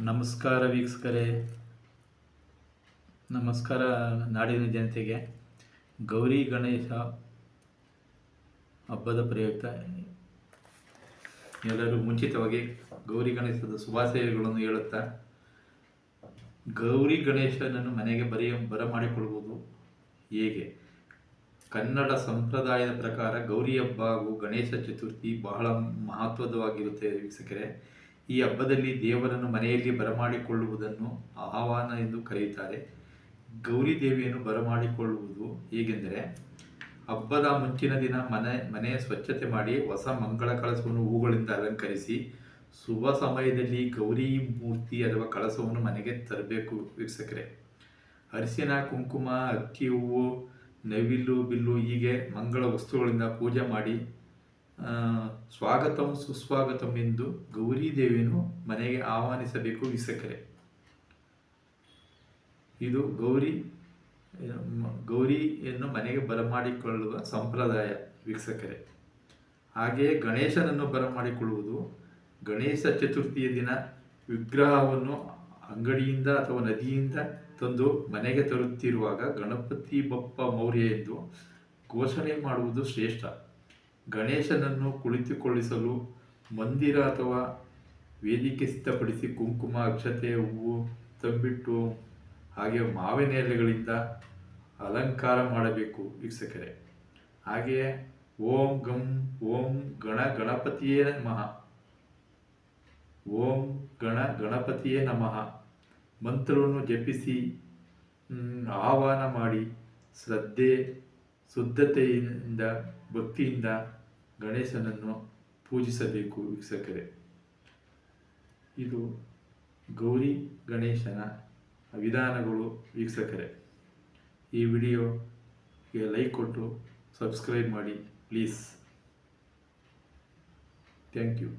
ನಮಸ್ಕಾರ ವೀಕ್ಷಕರೇ. ನಮಸ್ಕಾರ ನಾಡಿನ ಜನತೆಗೆ. ಗೌರಿ ಗಣೇಶ ಹಬ್ಬದ ಪ್ರಯುಕ್ತ. ಎಲ್ಲರೂ ಮುಂಚಿತವಾಗಿ ಗೌರಿ ಗಣೇಶದ ಶುಭಾಶಯಗಳನ್ನು ಹೇಳುತ್ತಾ, ಗೌರಿ ಗಣೇಶನನ್ನು ಮನೆಗೆ ಬರೆಯ ಬರಮಾಡಿಕೊಳ್ಳುವುದು ಹೇಗೆ? ಕನ್ನಡ ಸಂಪ್ರದಾಯದ ಪ್ರಕಾರ ಗೌರಿ ಹಬ್ಬ ಹಾಗೂ ಗಣೇಶ ಚತುರ್ಥಿ ಬಹಳ ಮಹತ್ವದವಾಗಿರುತ್ತೆ ವೀಕ್ಷಕರೇ. ಈ ಹಬ್ಬದಲ್ಲಿ ದೇವರನ್ನು ಮನೆಯಲ್ಲಿ ಬರಮಾಡಿಕೊಳ್ಳುವುದನ್ನು ಆಹ್ವಾನ ಎಂದು ಕರೆಯುತ್ತಾರೆ. ಗೌರಿ ದೇವಿಯನ್ನು ಬರಮಾಡಿಕೊಳ್ಳುವುದು ಹೇಗೆಂದರೆ, ಹಬ್ಬದ ಮುಂಚಿನ ದಿನ ಮನೆ, ಮನೆಯ ಸ್ವಚ್ಛತೆ ಮಾಡಿ ಹೊಸ ಮಂಗಳ ಕಳಸವನ್ನು ಹೂಗಳಿಂದ ಅಲಂಕರಿಸಿ, ಶುಭ ಸಮಯದಲ್ಲಿ ಗೌರಿ ಮೂರ್ತಿ ಅಥವಾ ಕಳಸವನ್ನು ಮನೆಗೆ ತರಬೇಕು. ವೀಕ್ಷಕರೆ, ಅರಿಶಿನ, ಕುಂಕುಮ, ಅಕ್ಕಿ, ಹೂವು, ನವಿಲು, ಬಿಲ್ಲು ಹೀಗೆ ಮಂಗಳ ವಸ್ತುಗಳಿಂದ ಪೂಜೆ ಮಾಡಿ ಸ್ವಾಗತಂ ಸುಸ್ವಾಗತಂ ಎಂದು ಗೌರಿ ದೇವಿಯನ್ನು ಮನೆಗೆ ಆಹ್ವಾನಿಸಬೇಕು ವಿಸಕರೆ. ಇದು ಗೌರಿ ಗೌರಿಯನ್ನು ಮನೆಗೆ ಬರಮಾಡಿಕೊಳ್ಳುವ ಸಂಪ್ರದಾಯ ವೀಕ್ಷಕರೇ ಹಾಗೆಯೇ ಗಣೇಶನನ್ನು ಬರಮಾಡಿಕೊಳ್ಳುವುದು ಗಣೇಶ ಚತುರ್ಥಿಯ ದಿನ ವಿಗ್ರಹವನ್ನು ಅಂಗಡಿಯಿಂದ ಅಥವಾ ನದಿಯಿಂದ ತಂದು ಮನೆಗೆ ತರುತ್ತಿರುವಾಗ ಗಣಪತಿ ಬಪ್ಪ ಮೌರ್ಯ ಎಂದು ಘೋಷಣೆ ಮಾಡುವುದು ಶ್ರೇಷ್ಠ. ಗಣೇಶನನ್ನು ಕುಳಿತುಕೊಳ್ಳಿಸಲು ಮಂದಿರ ಅಥವಾ ವೇದಿಕೆ ಸಿದ್ಧಪಡಿಸಿ ಕುಂಕುಮ, ಅಕ್ಷತೆ, ಹೂವು ತಂಬಿಟ್ಟು ಹಾಗೆ ಮಾವಿನ ಎಲೆಗಳಿಂದ ಅಲಂಕಾರ ಮಾಡಬೇಕು ವೀಕ್ಷಕರೇ. ಹಾಗೆಯೇ ಓಂ ಗಂ, ಓಂ ಗಣ ಗಣಪತಿಯೇ ನಮಃ. ಓಂ ಗಣ ಗಣಪತಿಯೇ ನಮಃ. ಮಂತ್ರವನ್ನು ಜಪಿಸಿ ಆಹ್ವಾನ ಮಾಡಿ, ಶ್ರದ್ಧೆ, ಶುದ್ಧತೆಯಿಂದ, ಭಕ್ತಿಯಿಂದ ಗಣೇಶನನ್ನು ಪೂಜಿಸಬೇಕು ವೀಕ್ಷಕರೇ. ಇದು ಗೌರಿ ಗಣೇಶನ ವಿಧಾನಗಳು ವೀಕ್ಷಕರೆ. ಈ ವಿಡಿಯೋಗೆ ಲೈಕ್ ಕೊಟ್ಟು ಸಬ್ಸ್ಕ್ರೈಬ್ ಮಾಡಿ ಪ್ಲೀಸ್. Thank you.